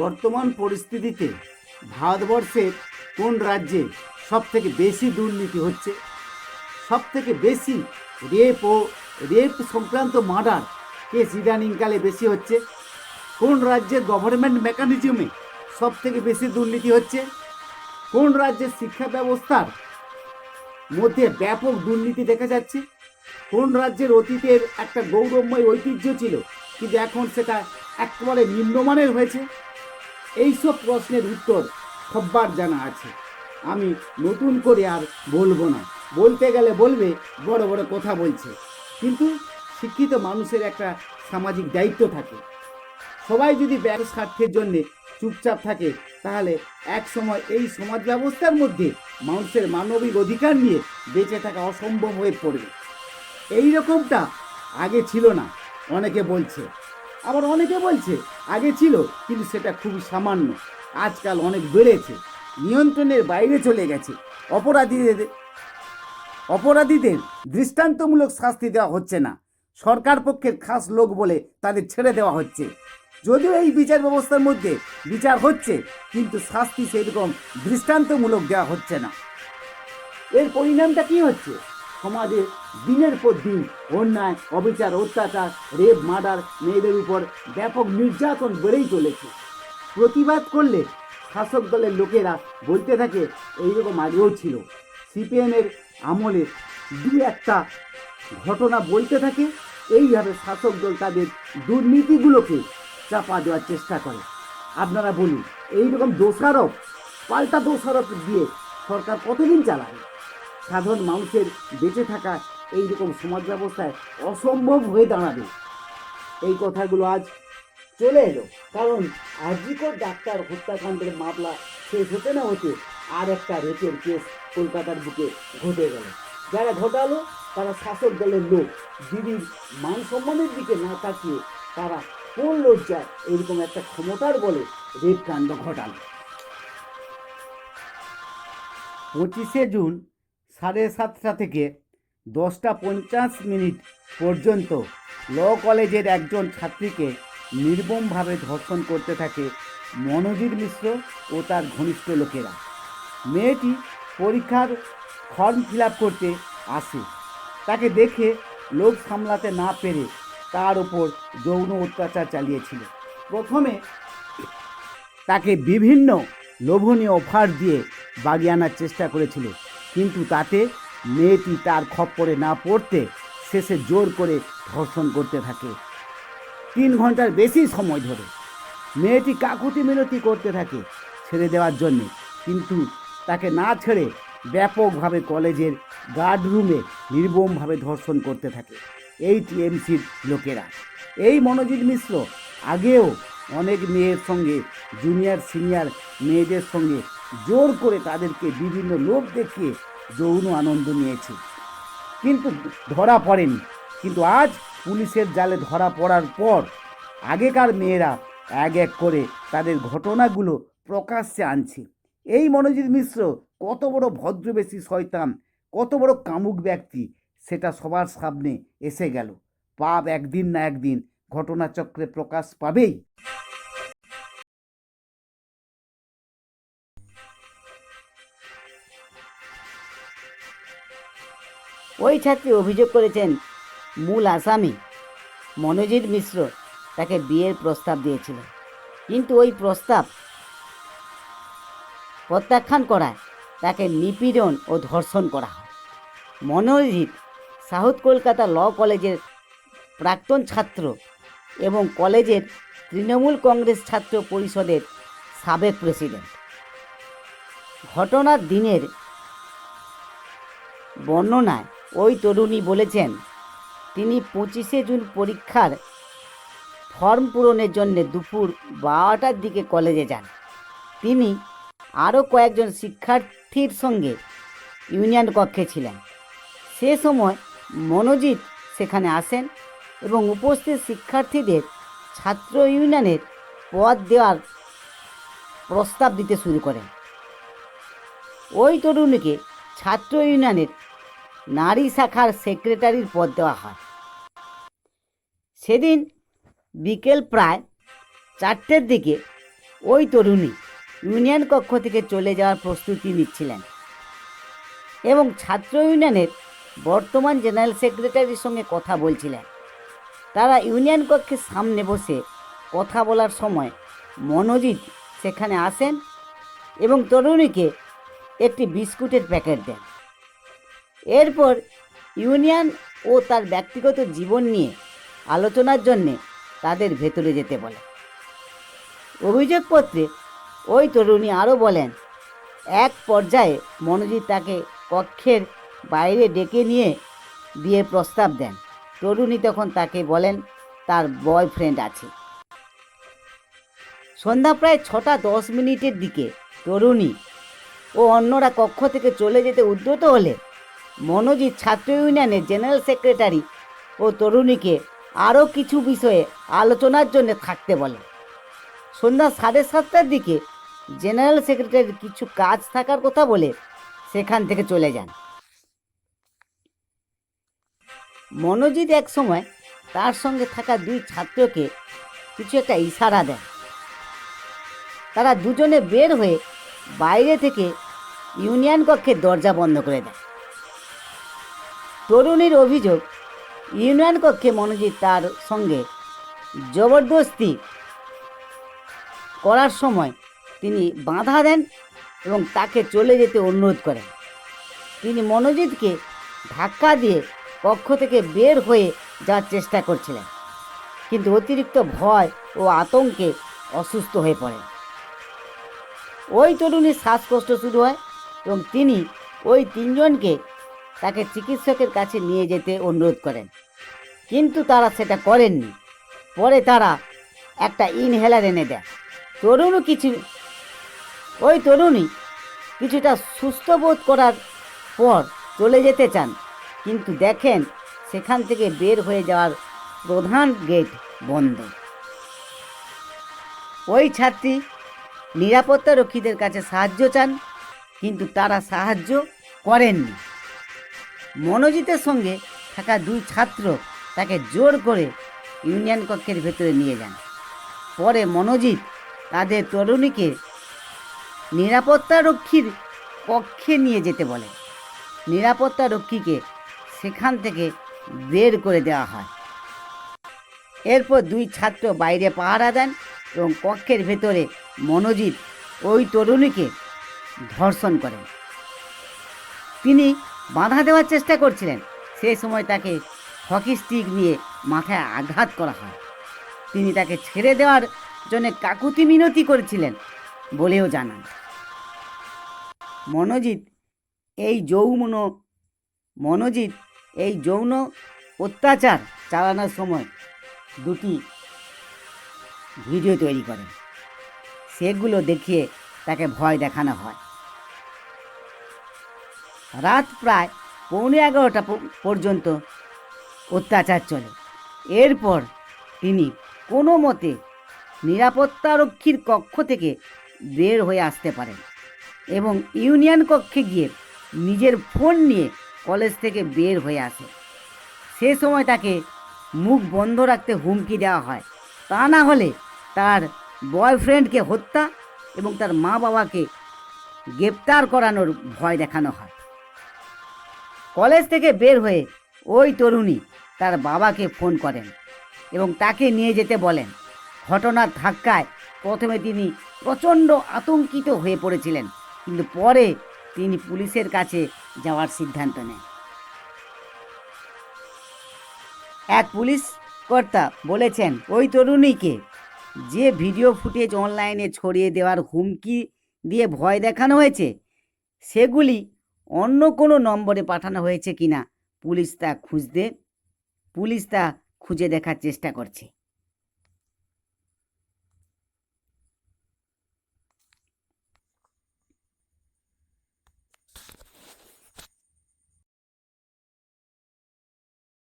বর্তমান পরিস্থিতিতে ভারতবর্ষের কোন রাজ্যে সব থেকে বেশি দুর্নীতি হচ্ছে? সব থেকে বেশি রেপ ও রেপ সংক্রান্ত মার্ডার কেস ইদানিংকালে বেশি হচ্ছে? কোন রাজ্যের গভর্নমেন্ট মেকানিজমে সব থেকে বেশি দুর্নীতি হচ্ছে? কোন রাজ্যের শিক্ষা ব্যবস্থার মধ্যে ব্যাপক দুর্নীতি দেখা যাচ্ছে? কোন রাজ্যের অতীতের একটা গৌরবময় ঐতিহ্য ছিল, কিন্তু এখন সেটা একেবারে নিম্নমানের হয়েছে? এইসব প্রশ্নের উত্তর সব্বার জানা আছে। আমি নতুন করে আর বলব না। বলতে গেলে বলবে, বড় বড় কথা বলছে। কিন্তু শিক্ষিত মানুষের একটা সামাজিক দায়িত্ব থাকে। সবাই যদি ব্যবসা স্বার্থের জন্যে চুপচাপ থাকে, তাহলে এক সময় এই সমাজ ব্যবস্থার মধ্যে মানুষের মানবিক অধিকার নিয়ে বেঁচে থাকা অসম্ভব হয়ে পড়বে। এই রকমটা আগে ছিল না, অনেকে বলছে। আবার অনেকে বলছে, আগে ছিল, কিন্তু সেটা খুবই সামান্য। আজকাল অনেক বেড়েছে। নিয়ন্ত্রণের বাইরে চলে গেছে। অপরাধীদের অপরাধীদের দৃষ্টান্তমূলক শাস্তি দেওয়া হচ্ছে না। সরকার পক্ষের খাস লোক বলে তাদের ছেড়ে দেওয়া হচ্ছে। যদিও এই বিচার ব্যবস্থার মধ্যে বিচার হচ্ছে, কিন্তু শাস্তি সেরকম দৃষ্টান্তমূলক দেওয়া হচ্ছে না। এর পরিণামটা কি হচ্ছে? সমাজে দিনের পর দিন অন্যায়, অবিচার, অত্যাচার রেপ মার্ডার মেয়েদের উপর ব্যাপক নির্যাতন বেড়েই চলেছে। প্রতিবাদ করলে শাসক দলের লোকেরা বলতে থাকে, এইরকম আগেও ছিল। সিপিএমের আমলে দু একটা ঘটনা বলতে থাকে, এইভাবে শাসক দল তাদের দুর্নীতিগুলোকে চাপা দেওয়ার চেষ্টা করে। আপনারা বলুন, এইরকম দোষারোপ, পাল্টা দোষারোপ দিয়ে সরকার কতদিন চালায় সাধারণ মানুষের বেঁচে থাকা এইরকম সমাজ ব্যবস্থায় অসম্ভব হয়ে দাঁড়াবে। এই কথাগুলো আজ চলে এলো। কারণ আজিকর ডাক্তার হত্যাকাণ্ডের মামলা শেষ হতে না হতে আর একটা রেপের কেস কলকাতার বুকে ঘটে গেল। যারা ঘটালো, তারা শাসক দলের লোক। দিদির মান সম্মানের দিকে না তাকিয়ে তারা কোন লজ্জায় এরকম একটা ক্ষমতার বলে রেপ কাণ্ড ঘটালো। পঁচিশে জুন সাড়ে সাতটা থেকে দশটা পঞ্চাশ মিনিট পর্যন্ত ল কলেজের একজন ছাত্রীকে নির্মমভাবে ধর্ষণ করতে থাকে মনোজিৎ মিশ্র ও তার ঘনিষ্ঠ লোকেরা। মেয়েটি পরীক্ষার ফর্ম ফিল করতে আসে। তাকে দেখে লোক সামলাতে না পেরে তার ওপর যৌন অত্যাচার চালিয়েছিল। প্রথমে তাকে বিভিন্ন লোভনীয় অফার দিয়ে বাগিয়ে আনার চেষ্টা করেছিল। কিন্তু তাতে মেয়েটি তার খপ্পরে না পড়তে শেষে জোর করে ধর্ষণ করতে থাকে। তিন ঘণ্টার বেশি সময় ধরে মেয়েটি কাকুতি মিনতি করতে থাকে ছেড়ে দেওয়ার জন্যে। কিন্তু তাকে না ছেড়ে ব্যাপকভাবে কলেজের গার্ড রুমে নির্মমভাবে ধর্ষণ করতে থাকে এই টিএমসির লোকেরা। এই মনোজিৎ মিশ্র আগেও অনেক মেয়ের সঙ্গে, জুনিয়র, সিনিয়র মেয়েদের সঙ্গে জোর করে তাদেরকে বিভিন্ন লোভ দেখিয়ে যৌন আনন্দ নিয়েছে। কিন্তু ধরা পড়েনি। কিন্তু আজ পুলিশের জালে ধরা পড়ার পর আগেকার মেয়েরা এক এক করে তাদের ঘটনাগুলো প্রকাশ্যে আনছে। এই মনোজিৎ মিশ্র কত বড় ভদ্রবেশী শয়তান, কত বড় কামুক ব্যক্তি, সেটা সবার সামনে এসে গেল। পাপ একদিন না একদিন ঘটনাচক্রে প্রকাশ পাবেই। ওই ছাত্রী অভিযোগ করেছেন, মূল আসামি মনোজিৎ মিশ্র তাকে বিয়ের প্রস্তাব দিয়েছিল। কিন্তু ওই প্রস্তাব প্রত্যাখ্যান করায় তাকে নিপীড়ন ও ধর্ষণ করা হয়। মনোজিৎ সাউথ কলকাতা ল কলেজের প্রাক্তন ছাত্র এবং কলেজের তৃণমূল কংগ্রেস ছাত্র পরিষদের সাবেক প্রেসিডেন্ট। ঘটনার দিনের বর্ণনায় ওই তরুণী বলেছেন, তিনি পঁচিশে জুন পরীক্ষার ফর্ম পূরণের জন্য দুপুর বারোটার দিকে কলেজে যান। তিনি আরও কয়েকজন শিক্ষার্থীর সঙ্গে ইউনিয়ন কক্ষে ছিলেন। সে সময় মনোজিৎ সেখানে আসেন এবং উপস্থিত শিক্ষার্থীদের ছাত্র ইউনিয়নের পদ দেওয়ার প্রস্তাব দিতে শুরু করেন। ওই তরুণীকে ছাত্র ইউনিয়নের নারী শাখার সেক্রেটারির পদ দেওয়া হয়। সেদিন বিকেল প্রায় চারটের দিকে ওই তরুণী ইউনিয়ন কক্ষ থেকে চলে যাওয়ার প্রস্তুতি নিচ্ছিলেন এবং ছাত্র ইউনিয়নের বর্তমান জেনারেল সেক্রেটারির সঙ্গে কথা বলছিলেন। তারা ইউনিয়ন কক্ষের সামনে বসে কথা বলার সময় মনোজিৎ সেখানে আসেন এবং তরুণীকে একটি বিস্কুটের প্যাকেট দেন। এরপর ইউনিয়ন ও তার ব্যক্তিগত জীবন নিয়ে আলোচনার জন্যে তাদের ভেতরে যেতে বলে। অভিযোগপত্রে ওই তরুণী আরও বলেন, এক পর্যায়ে মনোজিৎ তাকে কক্ষের বাইরে ডেকে নিয়ে বিয়ের প্রস্তাব দেন। তরুণী তখন তাকে বলেন, তার বয়ফ্রেন্ড আছে। সন্ধ্যা প্রায় ছটা দশ মিনিটের দিকে তরুণী ও অন্যরা কক্ষ থেকে চলে যেতে উদ্যত হলে মনোজিৎ ছাত্র ইউনিয়নের জেনারেল সেক্রেটারি ও তরুণীকে আরও কিছু বিষয়ে আলোচনার জন্য থাকতে বলে। সন্ধ্যা সাড়ে সাতটার দিকে জেনারেল সেক্রেটারির কিছু কাজ থাকার কথা বলে সেখান থেকে চলে যান। মনোজিৎ এক সময় তার সঙ্গে থাকা দুই ছাত্রকে কিছু একটা ইশারা দেন। তারা দুজনে বের হয়ে বাইরে থেকে ইউনিয়ন কক্ষের দরজা বন্ধ করে দেয়। তরুণীর অভিযোগ, ইউনিয়ন কক্ষে মনোজিৎ তার সঙ্গে জবরদস্তি করার সময় তিনি বাধা দেন এবং তাকে চলে যেতে অনুরোধ করেন। তিনি মনোজিৎকে ধাক্কা দিয়ে কক্ষ থেকে বের হয়ে যাওয়ার চেষ্টা করছিলেন, কিন্তু অতিরিক্ত ভয় ও আতঙ্কে অসুস্থ হয়ে পড়েন। ওই তরুণীর শ্বাসকষ্ট শুরু হয় এবং তিনি ওই তিনজনকে তাকে চিকিৎসকের কাছে নিয়ে যেতে অনুরোধ করেন। কিন্তু তারা সেটা করেননি। পরে তারা একটা ইনহেলার এনে দেয়। তরুণও কিছু ওই তরুণী কিছুটা সুস্থ বোধ করার পর চলে যেতে চান। কিন্তু দেখেন সেখান থেকে বের হয়ে যাওয়ার প্রধান গেট বন্ধ। ওই ছাত্রী নিরাপত্তা রক্ষীদের কাছে সাহায্য চান, কিন্তু তারা সাহায্য করেননি। মনোজিতের সঙ্গে থাকা দুই ছাত্র তাকে জোর করে ইউনিয়ন কক্ষের ভেতরে নিয়ে যান। পরে মনোজিৎ তাদের তরুণীকে নিরাপত্তা রক্ষীর কক্ষে নিয়ে যেতে বলে। নিরাপত্তা রক্ষীকে সেখান থেকে বের করে দেওয়া হয়। এরপর দুই ছাত্র বাইরে পাহারা দেন এবং কক্ষের ভেতরে মনোজিৎ ওই তরুণীকে ধর্ষণ করেন। তিনি বাধা দেওয়ার চেষ্টা করছিলেন। সেই সময় তাকে হকি স্টিক নিয়ে মাথায় আঘাত করা হয়। তিনি তাকে ছেড়ে দেওয়ার জন্য কাকুতি মিনতি করেছিলেন বলেও জানান। মনোজিৎ, এই যৌন, মনোজিৎ, এই যৌন অত্যাচার চালানোর সময় দুটি ভিডিও তৈরি করেন। সেগুলো দেখিয়ে তাকে ভয় দেখানো হয়। রাত প্রায় পৌনে এগারোটা পর্যন্ত অত্যাচার চলে। এরপর তিনি কোনো মতে নিরাপত্তারক্ষীর কক্ষ থেকে বের হয়ে আসতে পারেন এবং ইউনিয়ন কক্ষে গিয়ে নিজের ফোন নিয়ে কলেজ থেকে বের হয়ে আসে। সে সময় তাকে মুখ বন্ধ রাখতে হুমকি দেওয়া হয়। তা না হলে তার বয়ফ্রেন্ডকে হত্যা এবং তার মা বাবাকে গ্রেপ্তার করানোর ভয় দেখানো হয়। কলেজ থেকে বের হয়ে ওই তরুণী তার বাবাকে ফোন করেন এবং তাকে নিয়ে যেতে বলেন। ঘটনার ধাক্কায় প্রথমে তিনি প্রচণ্ড আতঙ্কিত হয়ে পড়েছিলেন, কিন্তু পরে তিনি পুলিশের কাছে যাওয়ার সিদ্ধান্ত নেন। এক পুলিশ কর্তা বলেছেন, ওই তরুণীকে যে ভিডিও ফুটেজ অনলাইনে ছড়িয়ে দেওয়ার হুমকি দিয়ে ভয় দেখানো হয়েছে, সেগুলি অন্য কোনো নম্বরে পাঠানো হয়েছে কিনা, পুলিশ তা খুঁজতে, পুলিশ তা খুঁজে দেখার চেষ্টা করছে।